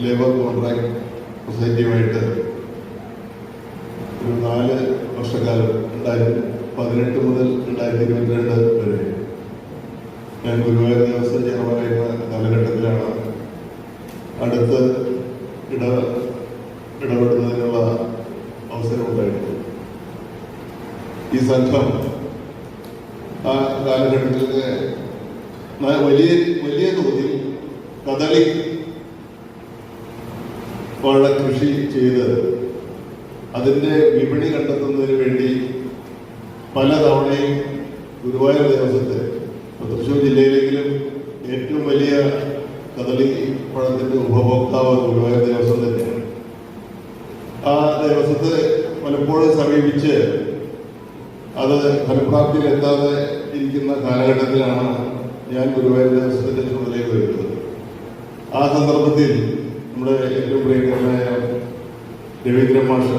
Labour contract സൊസൈറ്റിയുമായിട്ട് ഒരു നാല് വർഷക്കാലം രണ്ടായിരത്തി പതിനെട്ട് മുതൽ രണ്ടായിരത്തി ഇരുപത്തിരണ്ട് വരെ. ഞാൻ ഗുരുവായൂർ ദേവസ്വം ചെയർമാനായിരുന്ന കാലഘട്ടത്തിലാണ് അടുത്ത് ഇട ഇടപെടുന്നതിനുള്ള അവസരം ഉണ്ടായിട്ടുള്ളത് ഈ സംഘം ആ കാലഘട്ടത്തിലൊക്കെ ന- വലിയ വലിയ തോതിൽ കദളി വാഴ കൃഷി ചെയ്ത് അതിന്റെ വിപണി കണ്ടെത്തുന്നതിന് വേണ്ടി പലതവണയും ഗുരുവായൂർ ദേവസ്വത്തെ തൃശ്ശൂർ ജില്ലയിലെങ്കിലും ഏറ്റവും വലിയ കദളി പഴത്തിന്റെ ഉപഭോക്താവ് ഗുരുവായൂർ ദേവസ്വം തന്നെയാണ്. ആ ദേവസ്വത്തെ പലപ്പോഴും സമീപിച്ച് അത് ഫലപ്രാപ്തിയിലെത്താതെ ഇരിക്കുന്ന കാലഘട്ടത്തിലാണ് ഞാൻ ഗുരുവായൂർ ദേവസ്വത്തിന്റെ ചുമതലയിൽ വരുന്നത്. ആ സന്ദർഭത്തിൽ നമ്മുടെ ഏറ്റവും പ്രിയങ്കരനായ രവീന്ദ്ര മാഷ്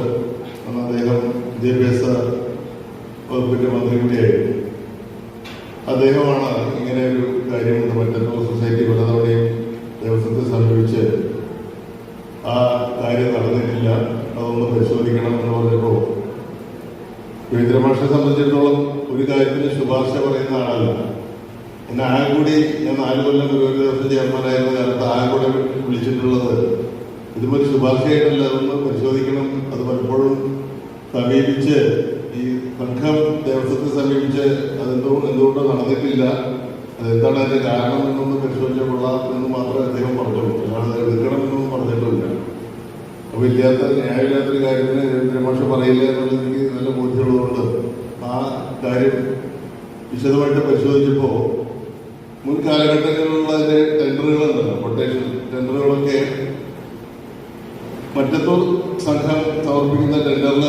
എന്ന അദ്ദേഹം വിദ്യാഭ്യാസ വകുപ്പിന്റെ മന്ത്രി കൂടിയായിരുന്നു അദ്ദേഹമാണ് ഇങ്ങനെ ഒരു കാര്യമുണ്ട്. മറ്റൊരു സൊസൈറ്റി പലതവണയും ദേവസ്വത്തെ സമീപിച്ച് ആ കാര്യം നടന്നിട്ടില്ല. അതൊന്ന് പരിശോധിക്കണം എന്ന് പറഞ്ഞപ്പോൾ രവീന്ദ്ര മാഷിനെ സംബന്ധിച്ചിടത്തോളം ഒരു കാര്യത്തിന് ശുപാർശ പറയുന്ന ആളല്ല. എന്നെ ആകെ കൂടി ഞാൻ നാല് കൊല്ലം ദേവസ്വം ചെയർമാനായിരുന്ന കാലത്ത് ആകെ കൂടെ വിളിച്ചിട്ടുള്ളത് ഇതുപോലെ ശുപാർശയായിട്ടല്ല അതൊന്ന് പരിശോധിക്കണം. അത് പലപ്പോഴും സമീപിച്ച് ഈ സംഘം ദേവസ്വത്തെ സമീപിച്ച് അതെന്തോ എന്തുകൊണ്ടോ നടന്നിട്ടില്ല. അതെന്താണ് അതിന്റെ കാരണം എന്നൊന്ന് പരിശോധിച്ചാൽ കൊള്ളാം എന്ന് മാത്രമേ അദ്ദേഹം പറഞ്ഞുള്ളൂ. അല്ലാതെ അത് എടുക്കണമെന്നൊന്നും പറഞ്ഞിട്ടില്ല. അപ്പൊ ഇല്ലാത്ത ന്യായമില്ലാത്തൊരു കാര്യത്തിന് രവീന്ദ്രമാഷ പറയില്ല എന്നുള്ളത് എനിക്ക് നല്ല ബോധ്യമുള്ളതുകൊണ്ട് ആ കാര്യം വിശദമായിട്ട് പരിശോധിച്ചപ്പോൾ മുൻ കാലഘട്ടങ്ങളിലുള്ള മറ്റത്തൂർ സംഘം സമർപ്പിക്കുന്ന ടെൻഡറിൽ